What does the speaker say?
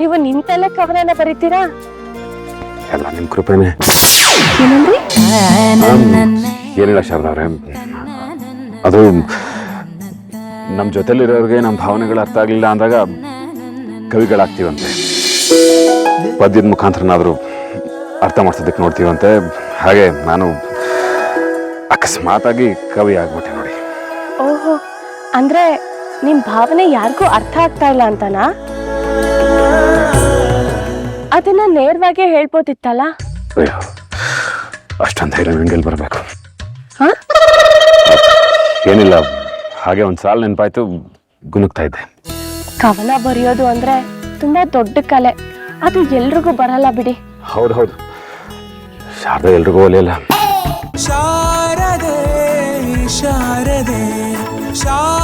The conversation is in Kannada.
ನೀವು ನಿಂತಲ್ಲೇ ಕವನ ಬರೀತೀರಾ? ಎಲ್ಲ ನಿಮ್ಮ ಕೃಪೆನೆ. ಏನಂದ್ರಿ? ಏನಿಲ್ಲ ಶಾರದಾ ಅವ್ರೆ. ಅದು ನಮ್ಮ ಜೊತೆಲಿರೋರಿಗೆ ನಮ್ಮ ಭಾವನೆಗಳು ಅರ್ಥ ಆಗಲಿಲ್ಲ ಅಂದಾಗ ಕವಿಗಳಾಗ್ತೀವಂತೆ. ಪದ್ಯದ ಮುಖಾಂತರನಾದರೂ ಅರ್ಥ ಮಾಡ್ಸೋದಕ್ಕೆ ನೋಡ್ತೀವಂತೆ. ಹಾಗೆ ನಾನು ಅಕಸ್ಮಾತಾಗಿ ಕವಿ ಆಗ್ಬಿಟ್ಟೆ ನೋಡಿ. ಓಹೋ ಅಂದ್ರೆ ನಿಮ್ ಭಾವನೆ ಯಾರಿಗೂ ಅರ್ಥ ಆಗ್ತಾ ಇಲ್ಲ ಅಂತನಾ? ಅದನ್ನ ನೇರವಾಗಿ ಹೇಳ್ಬೋದಿತ್ತಲ್ಲ? ಅಯ್ಯೋ ಅಷ್ಟೊಂದು ಧೈರ್ಯ ಬರಬೇಕು. ಹಾ? ಏನಿಲ್ಲ ಹಾಗೆ ಒಂದು ಸಾಲ ನೆನಪಾಯ್ತು ಗುನುಗ್ತಾ ಇದ್ದೆ. ಕವನ ಬರೆಯೋದು ಅಂದ್ರೆ ತುಂಬಾ ದೊಡ್ಡ ಕಲೆ. ಅದು ಎಲ್ರಿಗೂ ಬರಲ್ಲ ಬಿಡಿ. ಹೌದು ಹೌದು. ಶಾರದಾ ಎಲ್ರಿಗೂ ಒಲಿಯಲ್ಲ. ಶಾರದೆ ಶಾರದೆ ಶಾರದೆ